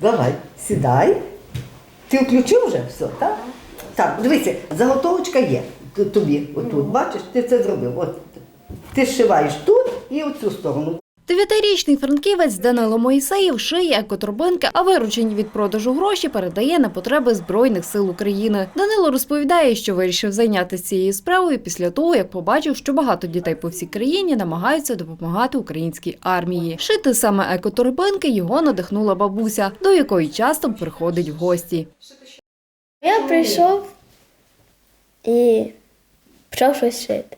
Давай, сідай. Ти включив вже все, так? Так, дивися, заготовочка є тобі отут. Бачиш, ти це зробив. От. Ти зшиваєш тут і оцю сторону. Дев'ятирічний франківець Данило Моїсеєв шиє екоторбинки, а виручені від продажу гроші передає на потреби Збройних сил України. Данило розповідає, що вирішив зайнятися цією справою після того, як побачив, що багато дітей по всій країні намагаються допомагати українській армії. Шити саме екоторбинки його надихнула бабуся, до якої часто приходить в гості. Я прийшов і почав щось шити.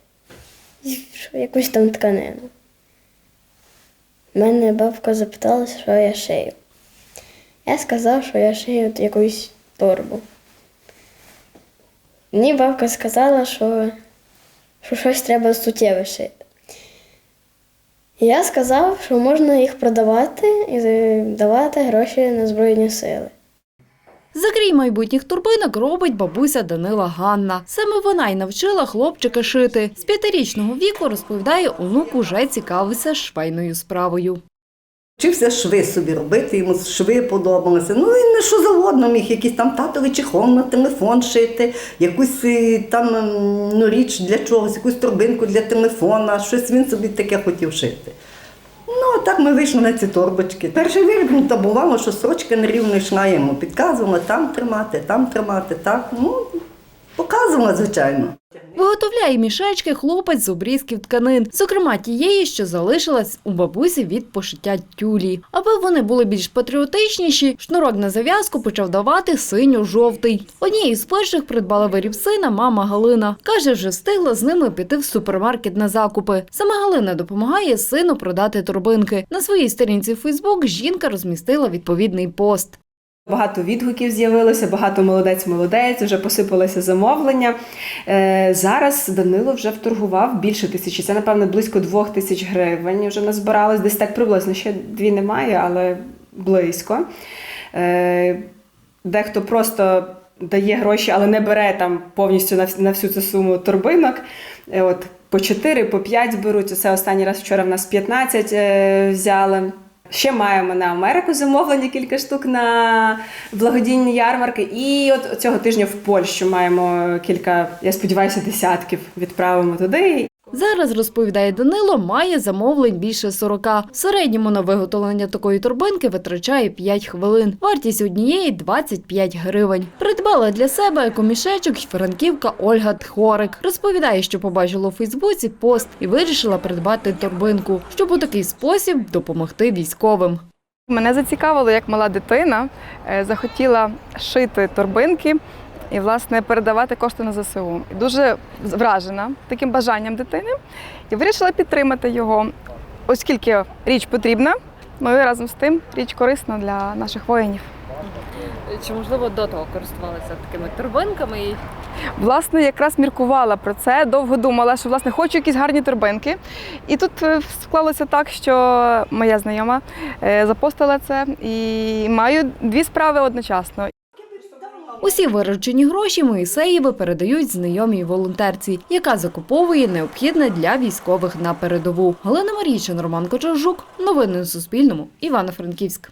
Якусь там тканину. Мене бабка запитала, що я шию. Я сказав, що я шию якусь торбу. Мені бабка сказала, що, що щось треба суттєве шити. Я сказав, що можна їх продавати і давати гроші на Збройні сили. Закрій майбутніх турбинок робить бабуся Данила Ганна. Саме вона й навчила хлопчика шити. З п'ятирічного віку розповідає, онук уже цікавиться швейною справою. Вчився шви собі робити, йому шви подобалися. Ну він не що завгодно міг, якийсь там татовий чехол на телефон шити, якусь е, там ну, річ для чогось, якусь торбинку для телефона, щось він собі таке хотів шити. Так ми вийшли на ці торбочки. Перший виріб, то бувало, що строчка нерівно йшла йому. Підказувала там тримати, там тримати, так. Ну, показувала, звичайно. Виготовляє мішечки хлопець з обрізків тканин, зокрема тієї, що залишилась у бабусі від пошиття тюлі. Аби вони були більш патріотичніші, шнурок на зав'язку почав давати синьо-жовтий. Однією з перших придбала виріб сина мама Галина. Каже, вже встигла з ними піти в супермаркет на закупи. Саме Галина допомагає сину продати торбинки. На своїй сторінці Фейсбук жінка розмістила відповідний пост. Багато відгуків з'явилося, багато молодець-молодець, вже посипалося замовлення. Е, зараз Данило вже вторгував більше тисячі. Це, напевно, близько двох тисяч гривень вже назбиралось. Десь так приблизно. Ще дві немає, але близько. Е, дехто просто дає гроші, але не бере там повністю на, всю цю суму торбинок. Е, От по 4, по 5 беруть. Це останній раз вчора в нас 15 е, взяли. Ще маємо на Америку замовлення кілька штук на благодійні ярмарки. І от цього тижня в Польщу маємо кілька, я сподіваюся, десятків відправимо туди. Зараз, розповідає Данило, має замовлень більше 40. В середньому на виготовлення такої торбинки витрачає 5 хвилин. Вартість однієї 25 гривень. Придбала для себе екомішечок франківка Ольга Тхорик. Розповідає, що побачила у Фейсбуці пост і вирішила придбати торбинку, щоб у такий спосіб допомогти військовим. Мене зацікавило, як мала дитина е, захотіла шити торбинки і, власне, передавати кошти на ЗСУ. І дуже вражена таким бажанням дитини і вирішила підтримати його, оскільки річ потрібна, ну і разом з тим річ корисна для наших воїнів. Чи можливо до того користувалися такими торбинками? Власне, якраз міркувала про це, довго думала, що власне хочу якісь гарні торбинки. І тут е, склалося так, що моя знайома е, запостила це і маю дві справи одночасно. Усі виручені гроші Моїсеєви передають знайомій волонтерці, яка закуповує необхідне для військових на передову. Галина Марійчин, Роман Кочержук. Новини на Суспільному. Івано-Франківськ.